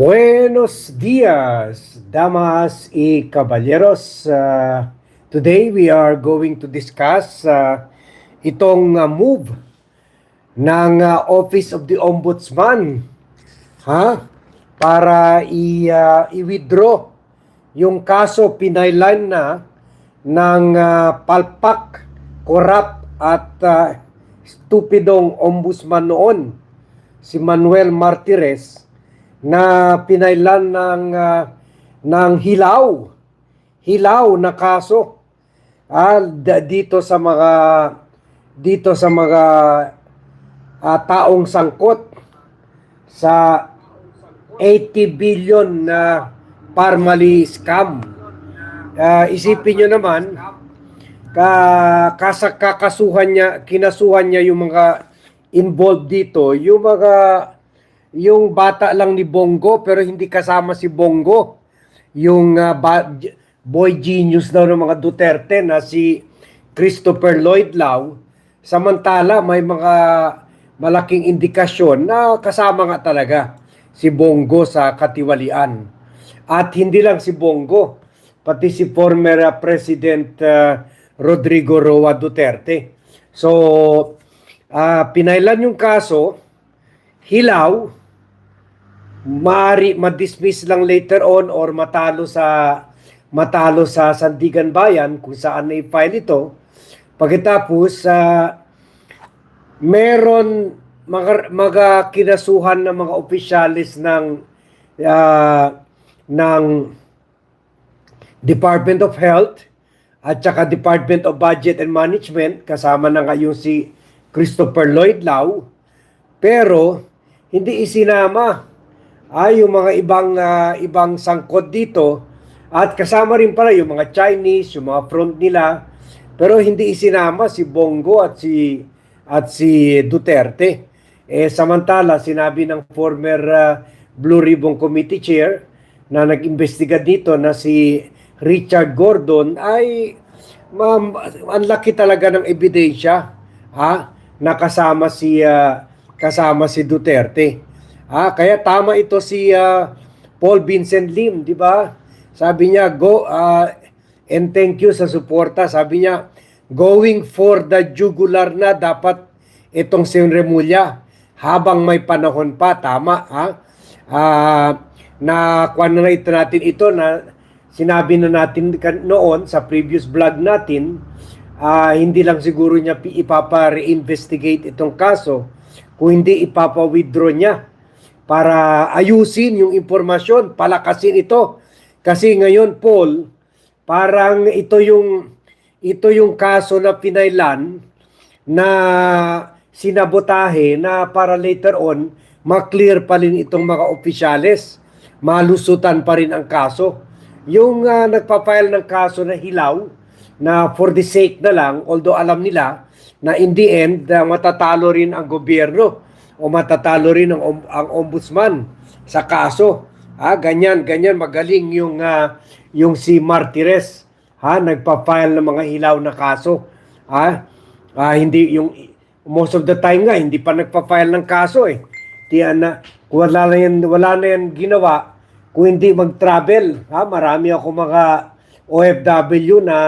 Buenos dias, damas y caballeros. Uh, today we are going to discuss uh, itong uh, move ng uh, Office of the Ombudsman ha para i uh, i-withdraw yung kaso pinailan na ng uh, palpak, corrupt at uh, stupidong ombudsman noon si Manuel Martires na pinailan ng ah, ng hilaw hilaw na kaso ah, dito sa mga dito sa mga ah, taong sangkot sa 80 billion na parmali scam. Ah, isipin nyo naman, ka, kasa, kakasuhan niya, kinasuhan niya yung mga involved dito, yung mga yung bata lang ni Bongo pero hindi kasama si Bongo. Yung ah, ba- boy genius daw ng mga Duterte na si Christopher Lloyd Lau. Samantala may mga malaking indikasyon na kasama nga talaga si Bongo sa katiwalian. At hindi lang si Bongo, pati si former ah, President ah, Rodrigo Roa Duterte. So, ah, pinailan yung kaso, hilaw, maari ma-dismiss lang later on or matalo sa matalo sa Sandigan Bayan kung saan na i-file ito. Pagkatapos sa meron mga, mga kinasuhan ng mga opisyalis ng ah, ng Department of Health at saka Department of Budget and Management kasama na ngayon si Christopher Lloyd Lau pero hindi isinama ay yung mga ibang ah, ibang sangkot dito at kasama rin pala yung mga Chinese, yung mga front nila pero hindi isinama si Bongo at si at si Duterte. Eh samantala sinabi ng former ah, Blue Ribbon Committee Chair na nag-imbestiga dito na si Richard Gordon ay ma'am, ang laki talaga ng ebidensya ha nakasama si ah, kasama si Duterte. Ah, kaya tama ito si ah, Paul Vincent Lim, di ba? Sabi niya, go ah, and thank you sa suporta. Sabi niya, going for the jugular na dapat itong si Remulla habang may panahon pa, tama ha? Ah, na ito natin ito na sinabi na natin noon sa previous vlog natin, ah, hindi lang siguro niya ipapa-reinvestigate itong kaso, kung hindi ipapa-withdraw niya para ayusin yung impormasyon, palakasin ito. Kasi ngayon, Paul, parang ito yung ito yung kaso na pinailan na sinabotahe na para later on maklear pa rin itong mga opisyales. Malusutan pa rin ang kaso. Yung ah, nagpa-file ng kaso na hilaw na for the sake na lang, although alam nila na in the end ah, matatalo rin ang gobyerno o matatalo rin ang, ang ombudsman sa kaso. Ah, ganyan, ganyan magaling yung ah, yung si Martires ha nagpa-file ng mga hilaw na kaso. Ha? Ah, hindi yung most of the time nga hindi pa nagpa-file ng kaso eh. Di na wala na yan, wala na yan ginawa kung hindi mag-travel. Ha? Marami ako mga OFW na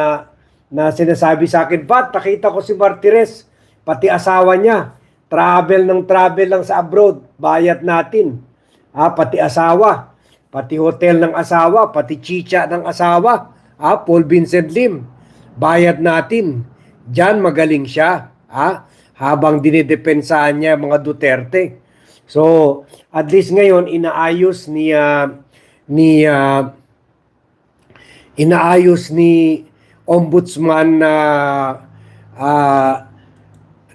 na sinasabi sa akin, Pat, nakita ko si Martires, pati asawa niya, travel ng travel lang sa abroad, bayad natin. Ha, pati asawa, pati hotel ng asawa, pati chicha ng asawa, ha, Paul Vincent Lim, bayad natin. Diyan magaling siya, ha, habang dinidepensahan niya mga Duterte. So, at least ngayon inaayos ni ah, ni ah, inaayos ni Ombudsman na ah,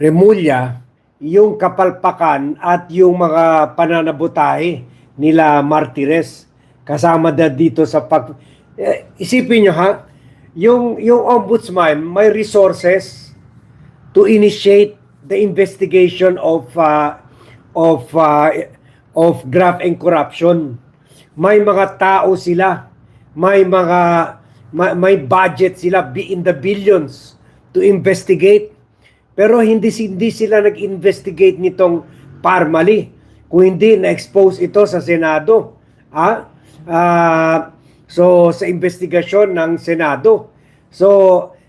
Remulla yung kapalpakan at yung mga pananabutahe nila Martires kasama na dito sa pag eh, isipin nyo ha yung yung ombudsman may resources to initiate the investigation of uh, of uh, of graft and corruption. May mga tao sila, may mga may, may budget sila in the billions to investigate. Pero hindi hindi sila nag-investigate nitong Parmali. Kung hindi na-expose ito sa Senado? Ah, so sa investigasyon ng Senado. So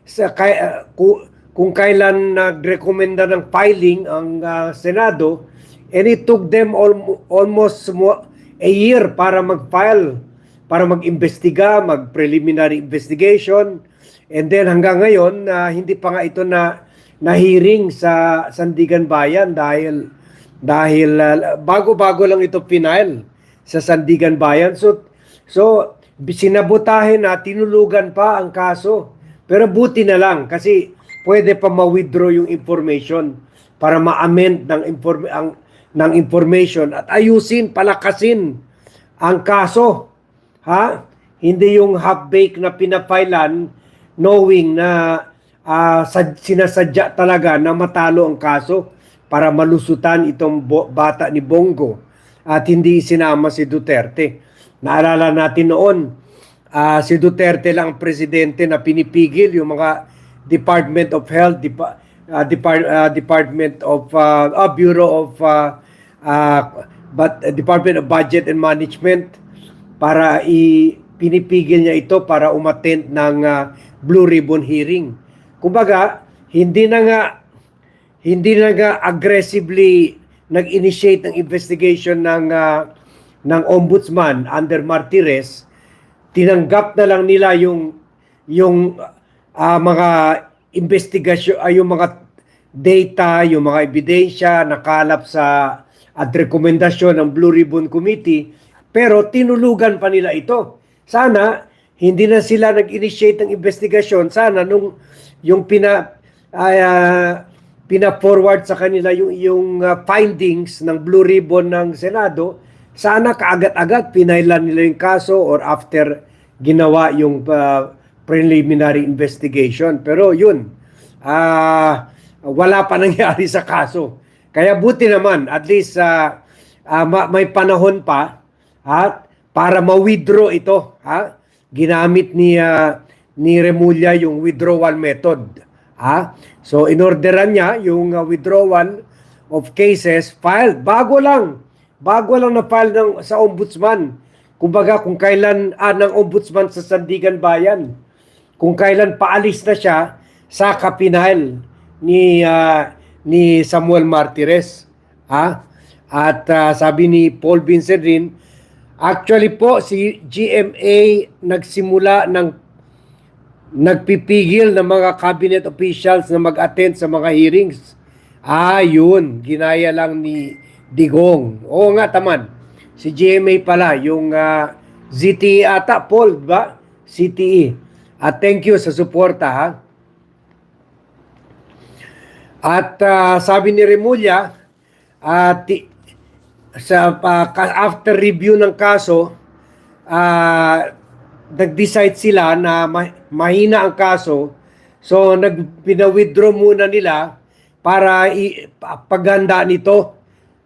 sa kay, ah, ku- kung kailan nagrekomenda ng filing ang ah, Senado and it took them al- almost mo- a year para mag-file para mag-imbestiga, mag-preliminary investigation and then hanggang ngayon na hindi pa nga ito na na-hearing sa Sandigan Bayan dahil dahil ah, bago-bago lang ito final sa Sandigan Bayan. So so sinabotahin na tinulugan pa ang kaso. Pero buti na lang kasi pwede pa ma-withdraw yung information para ma-amend ng inform ang ng information at ayusin, palakasin ang kaso. Ha? Hindi yung half-baked na pinapailan knowing na sad- sinasadya talaga na matalo ang kaso para malusutan itong bata ni Bongo at hindi sinama si Duterte. Naalala natin noon, ah, si Duterte lang ang presidente na pinipigil yung mga Department of Health, Depa- ah, Depart- ah, Department of ah, ah, Bureau of ah, ah, but Department of Budget and Management para i pinipigil niya ito para umattend ng ah, Blue Ribbon hearing. Kumbaga, hindi na nga hindi na nga aggressively nag-initiate ng investigation ng ah, ng ombudsman under Martires, tinanggap na lang nila yung yung ah, mga investigasyon ay yung mga data, yung mga ebidensya nakalap sa at rekomendasyon ng Blue Ribbon Committee pero tinulugan pa nila ito. Sana hindi na sila nag-initiate ng investigasyon. Sana nung yung pina ah, pina-forward sa kanila yung yung ah, findings ng Blue Ribbon ng Senado, sana kaagad-agad pinailan nila yung kaso or after ginawa yung ah, preliminary investigation. Pero yun, ah wala pa nangyari sa kaso. Kaya buti naman, at least ah, ma- may panahon pa at para ma-withdraw ito. Ha? Ginamit ni ah, ni Remulla yung withdrawal method. Ha? So inorderan niya yung ah, withdrawal of cases filed bago lang. Bago lang na file ng sa ombudsman. Kumbaga kung kailan ah, ng ombudsman sa Sandigan Bayan. Kung kailan paalis na siya sa kapinal ni ah, ni Samuel Martires. Ha? At ah, sabi ni Paul Vincent rin, actually po si GMA nagsimula ng nagpipigil ng mga cabinet officials na mag-attend sa mga hearings. Ah, yun. Ginaya lang ni Digong. Oo nga, taman. Si GMA pala, yung ah, ZTE ata, Paul, ba? CTE. At thank you sa suporta, ha? At ah, sabi ni Remulla, at sa ka- after review ng kaso, ah, nag-decide sila na ma- mahina ang kaso. So nagpina-withdraw muna nila para i- pa- paghanda nito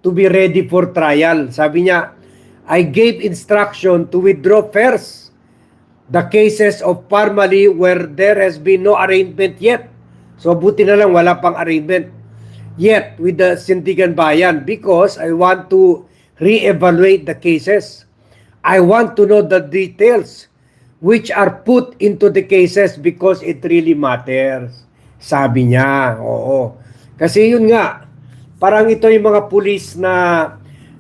to be ready for trial. Sabi niya, I gave instruction to withdraw first the cases of Parmali where there has been no arraignment yet. So buti na lang wala pang arraignment yet with the Sintigan Bayan because I want to re-evaluate the cases. I want to know the details which are put into the cases because it really matters. Sabi niya, oo. Kasi yun nga, parang ito yung mga pulis na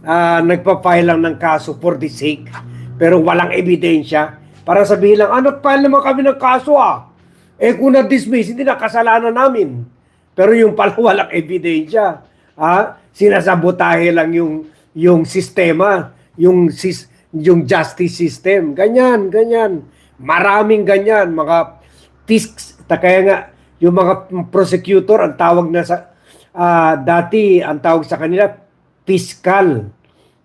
ah, nagpa-file lang ng kaso for the sake pero walang ebidensya. Para sabihin lang, ah, nag-file naman kami ng kaso ah. Eh kung na-dismiss, hindi na kasalanan namin. Pero yung pala walang ebidensya. Ah, sinasabotahe lang yung yung sistema, yung sis, yung justice system. Ganyan, ganyan. Maraming ganyan, mga fisks, ta- kaya nga yung mga prosecutor ang tawag na sa ah, dati ang tawag sa kanila fiscal.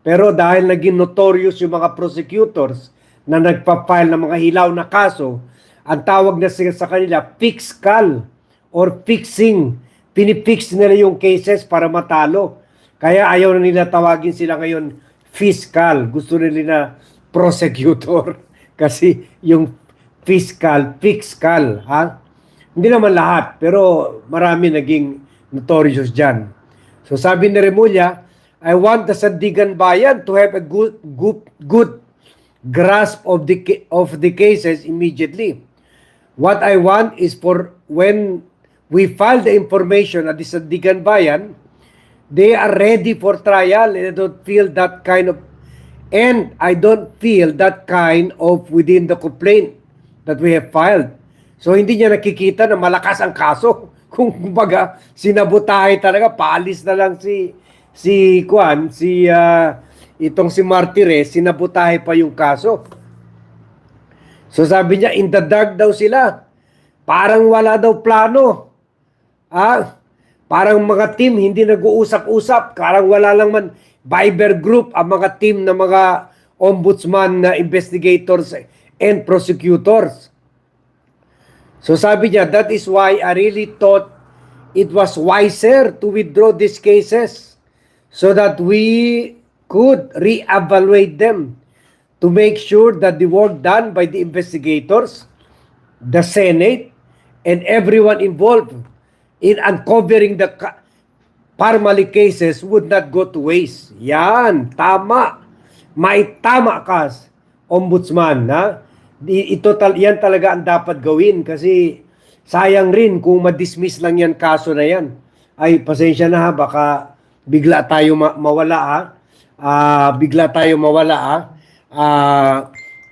Pero dahil naging notorious yung mga prosecutors na nagpa-file ng mga hilaw na kaso, ang tawag na sa kanila fiscal or fixing. Pinipix nila yung cases para matalo. Kaya ayaw na nila tawagin sila ngayon fiscal. Gusto nila na prosecutor. Kasi yung fiscal, fiscal, ha? Hindi naman lahat, pero marami naging notorious dyan. So sabi ni Remulla, I want the Sandigan Bayan to have a good, good, good grasp of the of the cases immediately. What I want is for when we file the information at the Sandigan Bayan, they are ready for trial and I don't feel that kind of and I don't feel that kind of within the complaint that we have filed. So hindi niya nakikita na malakas ang kaso. Kung kumbaga sinabotahe talaga, paalis na lang si si Kwan, si ah, itong si Martires, sinabotahe pa yung kaso. So sabi niya, in the dark daw sila. Parang wala daw plano. Ah, parang mga team hindi nag-uusap-usap. Parang wala lang man Viber group ang mga team ng mga ombudsman na investigators and prosecutors. So sabi niya, that is why I really thought it was wiser to withdraw these cases so that we could reevaluate them to make sure that the work done by the investigators, the Senate, and everyone involved in uncovering the Parmali cases would not go to waste. Yan, tama. May tama ka, ombudsman, Di- ito yan talaga ang dapat gawin kasi sayang rin kung ma-dismiss lang yan kaso na yan. Ay, pasensya na ha, baka bigla tayo ma- mawala ha. Ah, bigla tayo mawala ha. Ah,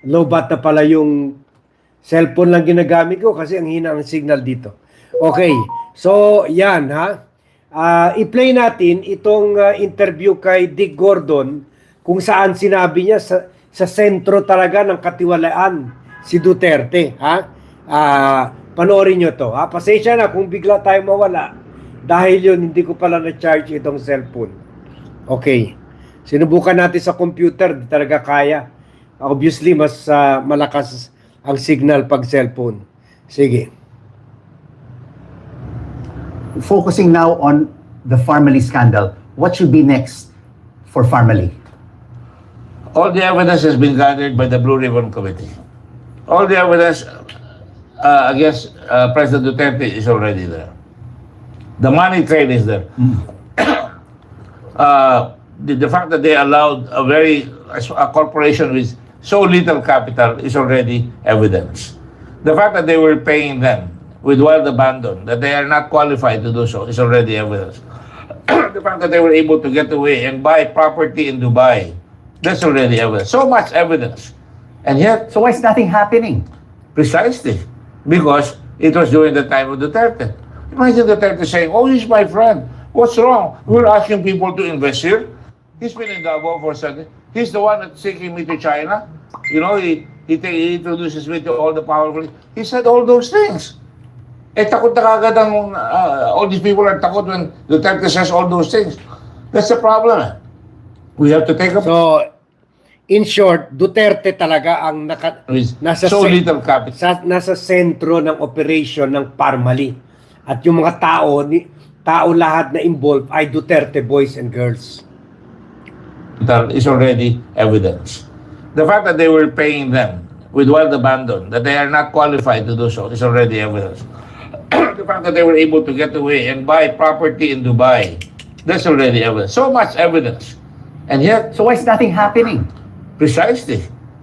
low bat na pala yung cellphone lang ginagamit ko kasi ang hina ng signal dito. Okay, so yan ha. Ah, i-play natin itong ah, interview kay Dick Gordon kung saan sinabi niya sa, sa sentro talaga ng katiwalaan si Duterte. Ha? Ah, panoorin nyo to. Ha? Pasensya na kung bigla tayo mawala dahil yun hindi ko pala na-charge itong cellphone. Okay. Sinubukan natin sa computer, di talaga kaya. Obviously, mas ah, malakas ang signal pag cellphone. Sige. Focusing now on the Farmally scandal, what should be next for Farmally? All the evidence has been gathered by the Blue Ribbon Committee. All the evidence uh, against uh, President Duterte is already there. The money trail is there. uh, the, the fact that they allowed a very a corporation with so little capital is already evidence. The fact that they were paying them with wild abandon, that they are not qualified to do so, is already evidence. the fact that they were able to get away and buy property in Dubai, that's already evidence. So much evidence. And yet, So why is nothing happening? Precisely. Because it was during the time of Duterte. Imagine Duterte saying, oh, he's my friend. What's wrong? We're asking people to invest here. He's been in Davao for a something. He's the one that's taking me to China. You know, he, he, ta- he introduces me to all the powerful. He said all those things. Eh, takot na kagad ang, uh, all these people are takot when Duterte says all those things. That's the problem. We have to take up So, in short, Duterte talaga ang naka, nasa so little capital. sa, nasa sentro ng operation ng Parmali. At yung mga tao, ni, tao lahat na involved ay Duterte boys and girls. that is already evidence. The fact that they were paying them with wild abandon, that they are not qualified to do so, is already evidence. the fact that they were able to get away and buy property in Dubai, that's already evidence. So much evidence. And yet, So why is nothing happening? precisely,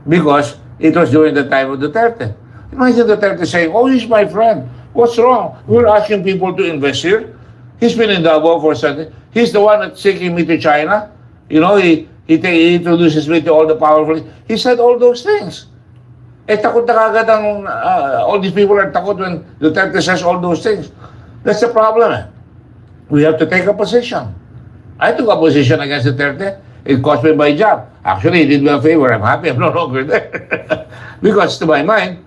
because it was during the time of Duterte. Imagine Duterte saying, oh, he's my friend. What's wrong? We're asking people to invest here. He's been in Davao for something. He's the one that's taking me to China. You know, he, he, ta- he introduces me to all the powerful. He said all those things. Eh, takot na kagad ang, uh, all these people are takot when Duterte says all those things. That's the problem. eh. We have to take a position. I took a position against Duterte. It cost me my job. Actually, it did me a favor. I'm happy I'm no longer there. because to my mind,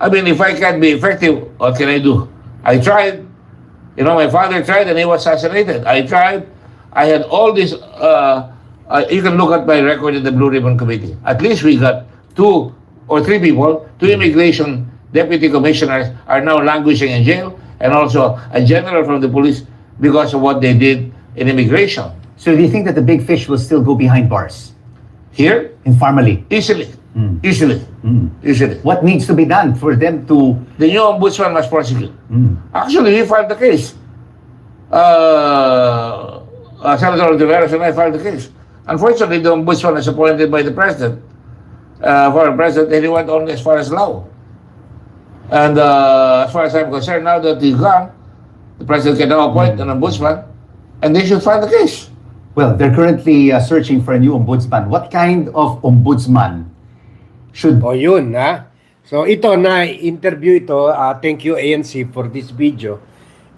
I mean, if I can't be effective, what can I do? I tried. You know, my father tried and he was assassinated. I tried. I had all this. Uh, uh, you can look at my record in the Blue Ribbon Committee. At least we got two or three people, two immigration deputy commissioners are now languishing in jail, and also a general from the police because of what they did in immigration. So do you think that the big fish will still go behind bars Here, in Farmally? easily, easily, easily. What needs to be done for them to The new ombudsman must prosecute. Actually, we filed the case. Uh, uh, Senator Oliveros and I filed the case. Unfortunately, the ombudsman is appointed by the president. Uh, former president, and he went only as far as Lao. And uh, as far as I'm concerned, now that he's gone, the president can now appoint an ombudsman, and they should file the case. Well, they're currently uh, searching for a new ombudsman. What kind of ombudsman should O yun, ha? So ito na interview ito, ah, thank you ANC for this video.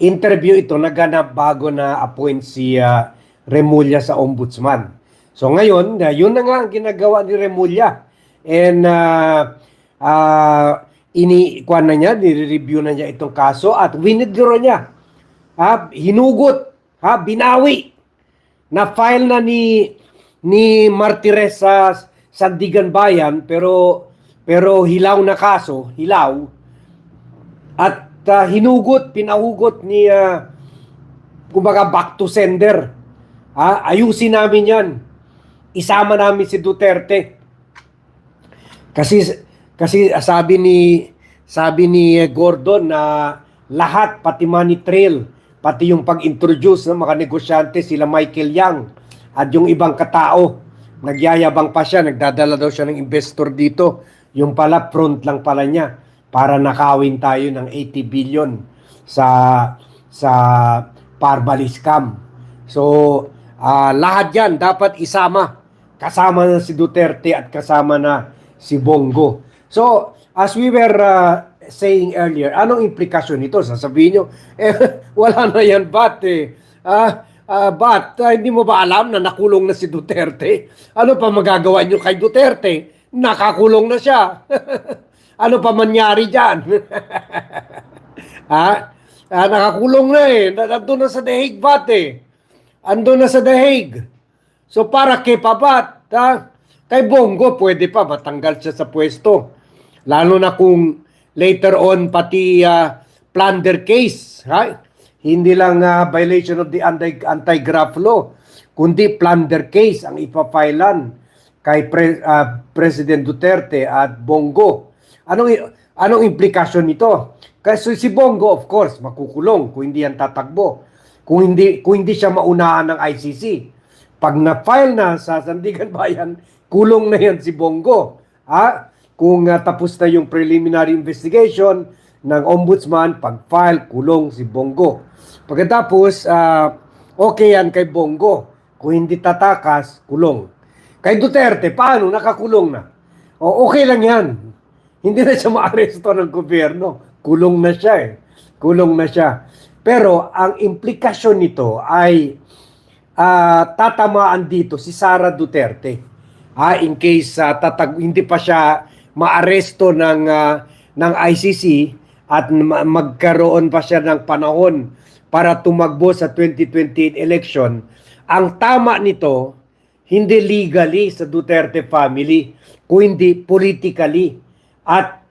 Interview ito naganap bago na appoint si ah, Remulla sa ombudsman. So ngayon, ah, yun na nga ang ginagawa ni Remulla. And uh, uh, ini kuan na niya, nire-review na niya itong kaso at winidraw niya. Ha, hinugot, ha, binawi na file na ni ni Martires sa Sandigan Bayan pero pero hilaw na kaso, hilaw. At ah, hinugot, pinahugot ni ah, kumbaga back to sender. Ha, ayusin namin 'yan. Isama namin si Duterte. Kasi kasi sabi ni sabi ni Gordon na lahat pati money trail pati yung pag-introduce ng mga negosyante sila Michael Yang at yung ibang katao nagyayabang pa siya nagdadala daw siya ng investor dito. Yung pala front lang pala niya para nakawin tayo ng 80 billion sa sa Parmalee scam. So ah, lahat yan dapat isama. Kasama na si Duterte at kasama na si Bongo. So, as we were uh, saying earlier, anong implikasyon nito? Sasabihin nyo, eh, wala na yan, bat eh. Ah, ah, bat, ah, hindi mo ba alam na nakulong na si Duterte? Ano pa magagawa nyo kay Duterte? Nakakulong na siya. ano pa mangyari dyan? ha? Ah, nakakulong na eh. Nandun na sa The Hague, bat eh. Andun na sa The Hague. So para kay Pabat, ha? Kay Bongo, pwede pa matanggal siya sa pwesto. Lalo na kung later on pati ah, plunder case, ha? Hindi lang ah, violation of the anti- anti-graft law, kundi plunder case ang ipapailan kay Pre- ah, President Duterte at Bongo. Anong anong implikasyon nito? Kasi si Bongo of course makukulong kung hindi yan tatakbo. Kung hindi kung hindi siya maunahan ng ICC. Pag na-file na sa Sandigan Bayan, kulong na yan si Bongo. Ha? Kung ah, tapos na yung preliminary investigation ng ombudsman, pag-file, kulong si Bongo. Pagkatapos, ah, okay yan kay Bongo. Kung hindi tatakas, kulong. Kay Duterte, paano? Nakakulong na. O, okay lang yan. Hindi na siya maaresto ng gobyerno. Kulong na siya eh. Kulong na siya. Pero ang implikasyon nito ay ah, tatamaan dito si Sara Duterte. Ah, in case ah, tatag hindi pa siya maaresto ng ah, ng ICC at ma- magkaroon pa siya ng panahon para tumakbo sa 2028 election, ang tama nito hindi legally sa Duterte family, kundi politically. At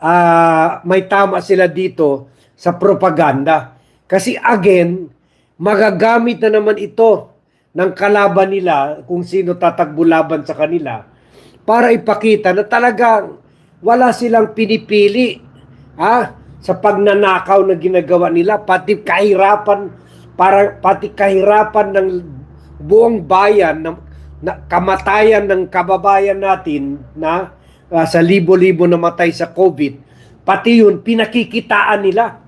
ah, may tama sila dito sa propaganda. Kasi again, magagamit na naman ito ng kalaban nila kung sino tatakbo laban sa kanila para ipakita na talagang wala silang pinipili ha, sa pagnanakaw na ginagawa nila pati kahirapan para pati kahirapan ng buong bayan na, na kamatayan ng kababayan natin na ah, sa libo-libo na matay sa COVID pati yun pinakikitaan nila.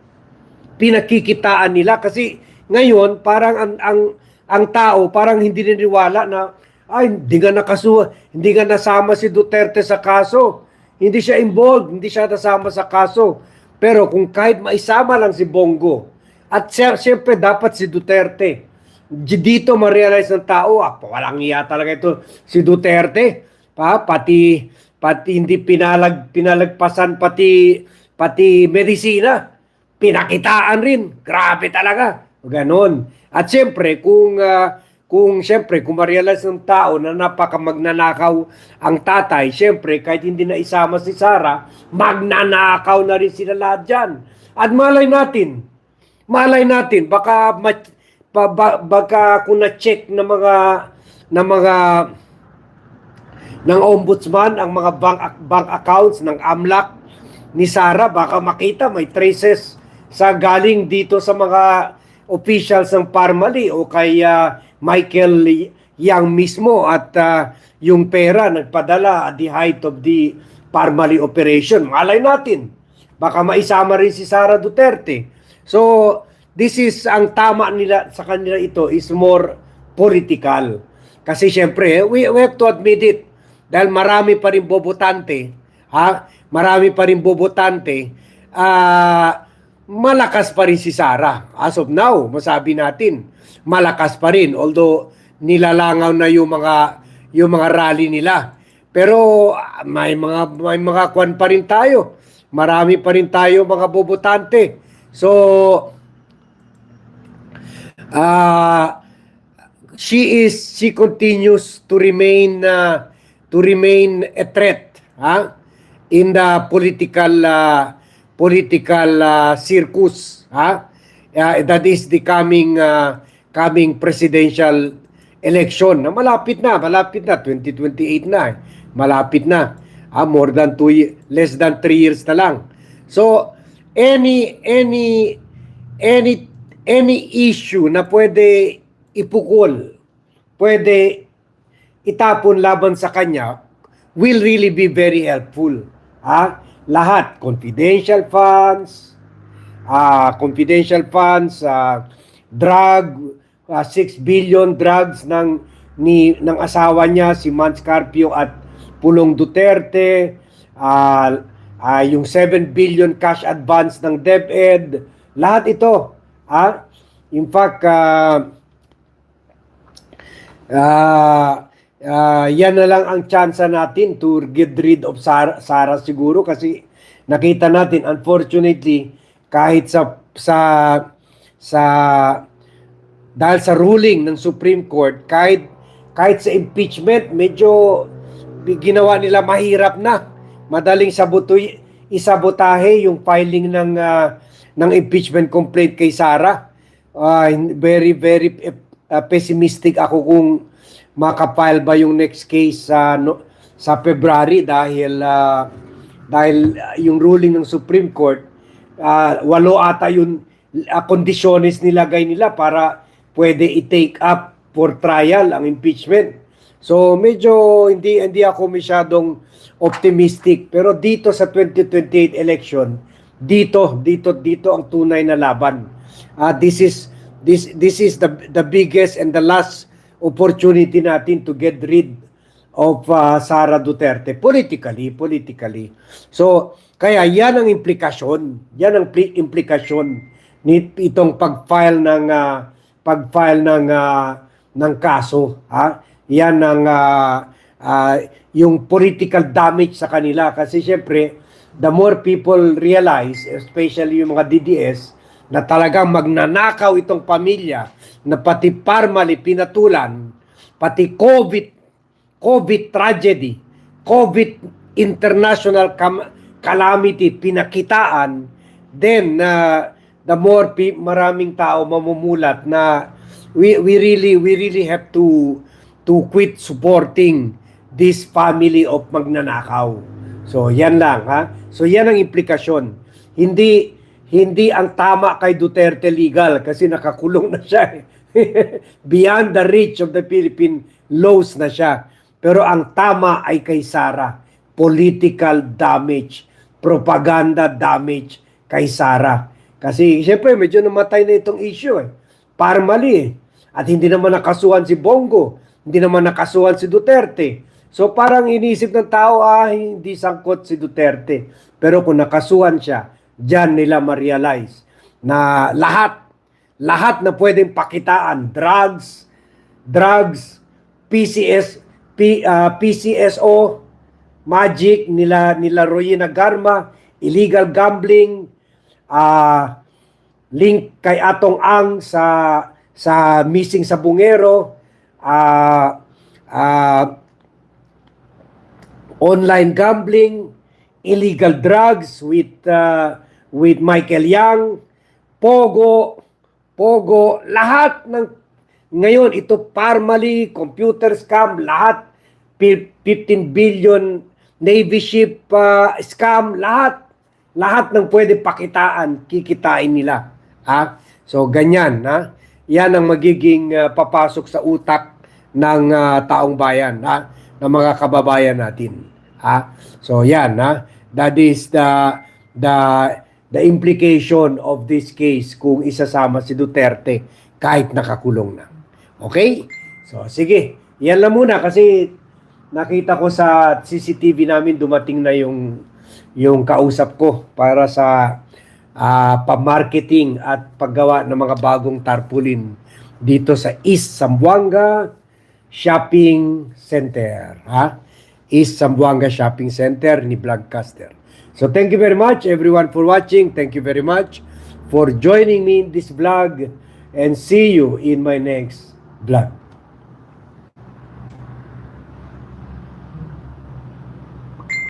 Pinakikitaan nila kasi ngayon parang ang ang ang tao parang hindi niniwala na ay hindi nga nakasu hindi nga nasama si Duterte sa kaso. Hindi siya involved hindi siya nasama sa kaso. Pero kung kahit maisama lang si Bongo at siyempre dapat si Duterte. Di- dito ma-realize ng tao ah, walang iya talaga ito si Duterte. Pa pati pati hindi pinalag pinalagpasan pati pati medisina. Pinakitaan rin. Grabe talaga. Ganon. At siyempre, kung ah, kung siyempre, kung ma-realize ng tao na napaka magnanakaw ang tatay, siyempre, kahit hindi na isama si Sara, magnanakaw na rin sila lahat dyan. At malay natin, malay natin, baka, ba- ba- baka kung na-check ng mga, ng mga, ng ombudsman, ang mga bank, bank accounts ng AMLAC, ni Sara, baka makita may traces sa galing dito sa mga officials ng Parmali o kay ah, Michael yang mismo at ah, yung pera nagpadala at the height of the Parmali operation. Malay natin, baka maisama rin si Sara Duterte. So, this is ang tama nila sa kanila ito is more political. Kasi syempre, we, we have to admit it. Dahil marami pa rin bobotante, ha? Marami pa rin bobotante, ah, malakas pa rin si Sara. As of now, masabi natin, malakas pa rin. Although, nilalangaw na yung mga, yung mga rally nila. Pero, ah, may mga, may mga kwan pa rin tayo. Marami pa rin tayo mga bobotante. So, ah, she is she continues to remain uh, to remain a threat ha in the political uh, political uh, circus ha Uh, that is the coming uh, coming presidential election na malapit na malapit na 2028 na eh. malapit na ah, more than two ye- less than 3 years na lang so any any any any issue na pwede ipukol, pwede itapon laban sa kanya will really be very helpful. Ha? Lahat, confidential funds, ah confidential funds, ah, drug, ah, 6 billion drugs ng ni ng asawa niya si Mans Carpio at Pulong Duterte, ah ah, yung 7 billion cash advance ng DepEd, lahat ito, ha? In fact, ah Ah, ah, yan na lang ang chance natin to get rid of Sara, Sara siguro kasi nakita natin unfortunately kahit sa sa sa dahil sa ruling ng Supreme Court kahit kahit sa impeachment medyo ginawa nila mahirap na. Madaling sabutoy isabotahe yung filing ng ah, ng impeachment complaint kay Sara Ah, very very uh, pessimistic ako kung makapile ba yung next case sa no, sa February dahil ah, dahil ah, yung ruling ng Supreme Court ah, walo ata yung uh, kondisyones nilagay nila para pwede i-take up for trial ang impeachment. So medyo hindi hindi ako masyadong optimistic pero dito sa 2028 election dito dito dito ang tunay na laban. Ah, this is this this is the the biggest and the last opportunity natin to get rid of ah, Sara Duterte politically politically. So kaya yan ang implikasyon, yan ang pli- implikasyon ni itong pag-file ng ah, pag-file ng ah, ng kaso, ha? Yan ang ah, ah, yung political damage sa kanila kasi syempre the more people realize, especially yung mga DDS, na talagang magnanakaw itong pamilya, na pati Parmali pinatulan, pati COVID, COVID tragedy, COVID international calamity pinakitaan, then uh, the more maraming tao mamumulat na we we really we really have to to quit supporting this family of magnanakaw. So yan lang ha. So yan ang implikasyon. Hindi hindi ang tama kay Duterte legal kasi nakakulong na siya. eh. Beyond the reach of the Philippine laws na siya. Pero ang tama ay kay Sara. Political damage, propaganda damage kay Sara. Kasi siyempre medyo namatay na itong issue eh. Para eh. At hindi naman nakasuhan si Bongo. Hindi naman nakasuhan si Duterte. So parang inisip ng tao, ah, hindi sangkot si Duterte. Pero kung nakasuhan siya, dyan nila ma-realize na lahat, lahat na pwedeng pakitaan, drugs, drugs, PCS, P, ah, PCSO, magic nila nila Royina Garma, illegal gambling, ah link kay Atong Ang sa sa missing sa Bungero, ah ah, online gambling, illegal drugs with uh, with Michael Yang, Pogo, Pogo, lahat ng ngayon ito Parmali, computer scam, lahat Pi- 15 billion Navy ship uh, scam, lahat lahat ng pwede pakitaan, kikitain nila. Ha? So ganyan, ha? Yan ang magiging uh, papasok sa utak ng ah, taong bayan, ha? ng mga kababayan natin. Ha? So yan, ha? that is the the the implication of this case kung isasama si Duterte kahit nakakulong na. Okay? So sige, yan lang muna kasi nakita ko sa CCTV namin dumating na yung yung kausap ko para sa ah, pa-marketing at paggawa ng mga bagong tarpaulin dito sa East Zamboanga Shopping Center, ha? East Zamboanga Shopping Center ni Vlogcaster. So thank you very much everyone for watching. Thank you very much for joining me in this vlog and see you in my next vlog.